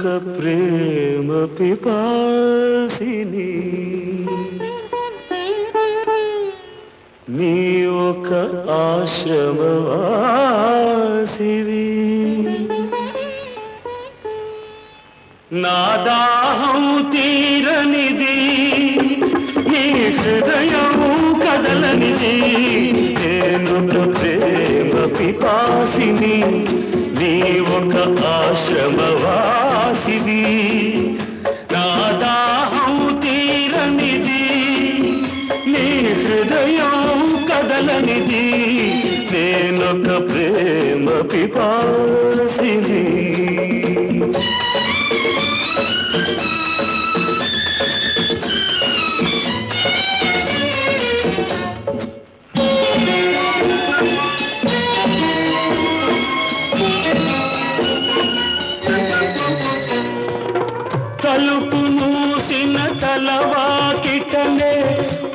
నేనొక ప్రేమ పిపాసిని. నీ ఒక ఆశ్రమవాసివి. నా దాహం తీరనిది నీ హృదయము కదలనిది. నేను ప్రేమ పిపాసిని. నీ ఒక ఆశ్రమవాసివి. నా దాహం తీరనిది నీ హృదయం కదలనిది. నేనొక ప్రేమ పిపాసిని.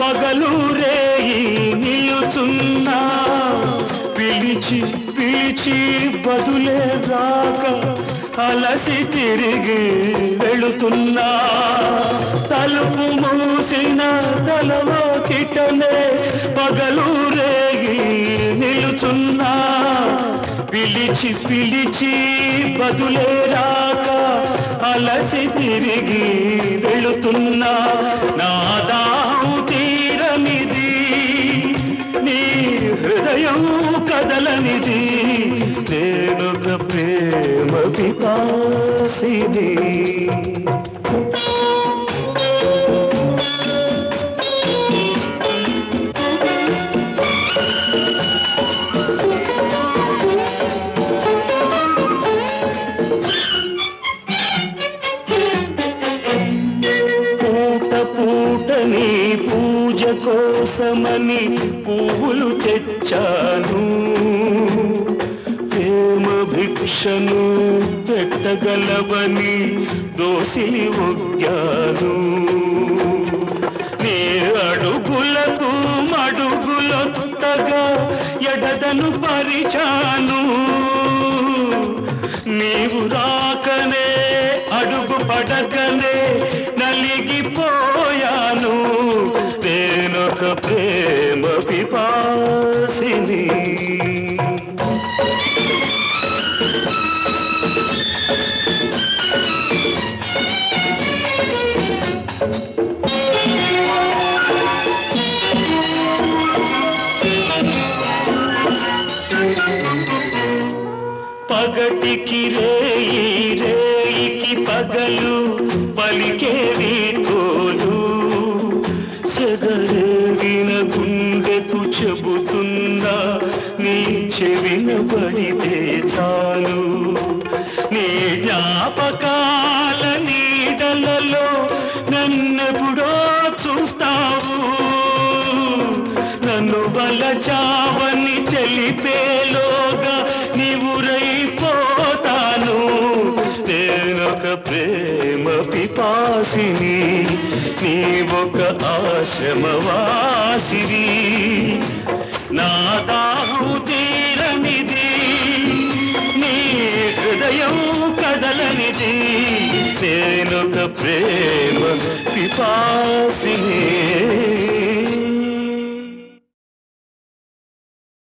పగలు రేయి నిలుచున్నా. పిలిచి పిలిచి బదులే రాక అలసి తిరిగి వెళుతున్నా. తలుపు మూసిన తలవాకిటనే పగలు రేగి నిలుచున్నా. పిలిచి పిలిచి బదులే రాక అలసి తిరిగి వెళుతున్నా. నాదా కదలనిది నేనొక ప్రేమ పిపాసిని పూజ కోసమని పువ్వులు తెచ్చాను. ప్రేమ భిక్షను పెట్టగలవని దోసిలి ఒగ్గాను. నే అడుగులకు మడుగులొత్తగా ఎడదను పరిచాను. నీవు రాకనే అడుగు పడకనే ప్రేమ పిపాసిని. పగటికి రేయి రేయికి పగలు పలికేవి తోలు. నన్ను వలచావని తెలిపేలోగా నీవురైపోతాను. నేనొక ప్రేమ పిపాసిని నీవొక ఒక ఆశ్రమవాసివి. నా దాహం తీరనిది నీ హృదయం కదలనిది. నేనొక ప్రేమ పిపాసిని.